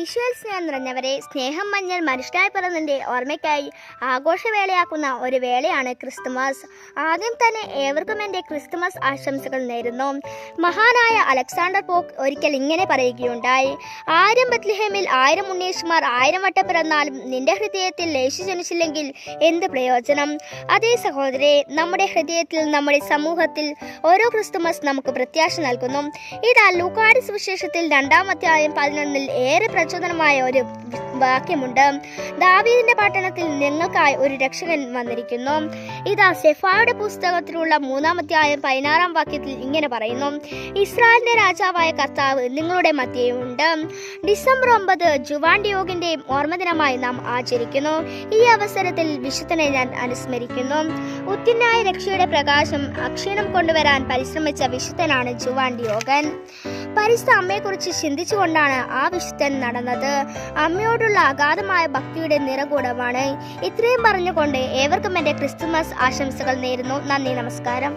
നിറഞ്ഞവരെ സ്നേഹം മഞ്ഞൾ മനുഷ്യനായി പിറന്നതിന്റെ ഓർമ്മയ്ക്കായി ആഘോഷവേളയാക്കുന്ന ഒരു വേളയാണ് ക്രിസ്തുമസ്. ആദ്യം തന്നെ ഏവർക്കും എന്റെ ക്രിസ്തുമസ് ആശംസകൾ നേരുന്നു. മഹാനായ അലക്സാണ്ടർ പോക്ക് ഒരിക്കൽ ഇങ്ങനെ പറയുകയുണ്ടായി. ആയിരം ബത്ലഹേമിൽ ആയിരം ഉണ്ണീഷുമാർ ആയിരം വട്ടം പിറന്നാലും നിന്റെ ഹൃദയത്തിൽ ലേശു ജനിച്ചില്ലെങ്കിൽ എന്ത് പ്രയോജനം? അതേ സഹോദരെ നമ്മുടെ ഹൃദയത്തിൽ നമ്മുടെ സമൂഹത്തിൽ ഓരോ ക്രിസ്തുമസ് നമുക്ക് പ്രത്യാശ നൽകുന്നു. ഇതാ ലൂക്കാടി സുവിശേഷത്തിൽ രണ്ടാമധ്യായം പതിനൊന്നിൽ ഏറെ പ്രചോദനമായ ഒരു വാക്യമുണ്ട്. ദാവീദിന്റെ പട്ടണത്തിൽ നിങ്ങൾക്കായി ഒരു രക്ഷകൻ വന്നിരിക്കുന്നു. ഇതാ സെഫായുടെ പുസ്തകത്തിലുള്ള മൂന്നാമധ്യായം പതിനാറാം വാക്യത്തിൽ ഇങ്ങനെ പറയുന്നു. ഇസ്രായേലിന്റെ രാജാവായ കർത്താവ് നിങ്ങളുടെ മധ്യയുണ്ട് ഡിസംബർ ഒമ്പത് ജുവാൻഡിയോഗിന്റെ ഓർമ്മദിനമായി നാം ആചരിക്കുന്നു. ഈ അവസരത്തിൽ വിശുദ്ധനെ ഞാൻ അനുസ്മരിക്കുന്നു. ഉത്തിനായ രക്ഷയുടെ പ്രകാശം അക്ഷീണം കൊണ്ടുവരാൻ പരിശ്രമിച്ച വിശുദ്ധനാണ് ജുവാൻഡിയോഗൻ. പരിസ്ഥ അമ്മയെക്കുറിച്ച് ചിന്തിച്ചുകൊണ്ടാണ് ആ വിശുദ്ധൻ നടന്നത്. അമ്മയോടുള്ള അഗാധമായ ഭക്തിയുടെ നിറകൂടമാണ്. ഇത്രയും പറഞ്ഞുകൊണ്ട് ഏവർക്കും എന്റെ ക്രിസ്തുമസ് ആശംസകൾ നേരുന്നു. നന്ദി നമസ്കാരം.